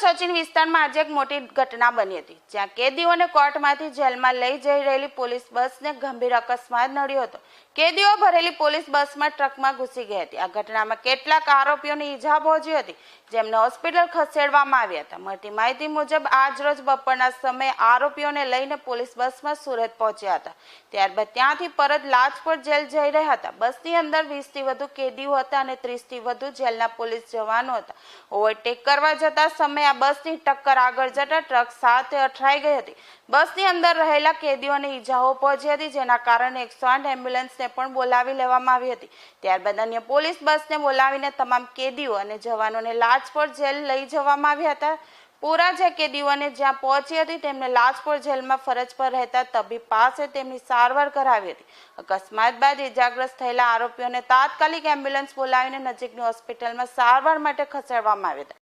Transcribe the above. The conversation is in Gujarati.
કોચિન વિસ્તારમાં આજે એક મોટી ઘટના બની હતી, જ્યાં કેદીઓને કોર્ટમાંથી જેલમાં લઈ જઈ રહેલી પોલીસ બસને ગંભીર અકસ્માત નડ્યો હતો. કેદીઓ ભરેલી પોલીસ બસમાં ટ્રકમાં ઘૂસી ગઈ હતી. આ ઘટનામાં કેટલાક આરોપીઓને ઈજા પહોંચી હતી, જેમને હોસ્પિટલ ખસેડવામાં આવ્યા હતા. મળતી માહિતી મુજબ આજ રોજ બપોરના સમયે આરોપીઓને લઈને પોલીસ બસમાં સુરત પહોંચ્યા હતા. ત્યારબાદ ત્યાંથી પરત લાજપોર જેલ જઈ રહ્યા હતા. બસની અંદર વીસથી વધુ કેદીઓ હતા અને ત્રીસથી વધુ જેલના પોલીસ જવાનો હતા. ઓવરટેક કરવા જતા સમયે આ બસની ટક્કર આગળ જતા ટ્રક સાથે અથડાઈ ગઈ હતી. બસની અંદર રહેલા કેદીઓને ઈજાઓ પહોંચી હતી, જેના કારણે એકસો આઠ એમ્બ્યુલન્સને પણ બોલાવી લેવામાં આવી હતી. ત્યારબાદ અન્ય પોલીસ બસને બોલાવીને તમામ કેદીઓ અને જવાનોને લાજપોર જેલ લઈ જવામાં આવ્યા હતા. પૂરા જે કેદીઓને જ્યાં પહોંચી હતી, તેમને લાજપોર જેલમાં ફરજ પર રહેતા તબીબ પાસે તેમની સારવાર કરાવી હતી. અકસ્માત બાદ ઇજાગ્રસ્ત થયેલા આરોપીઓને તાત્કાલિક એમ્બ્યુલન્સ બોલાવીને નજીકની હોસ્પિટલમાં સારવાર માટે ખસેડવામાં આવ્યા હતા.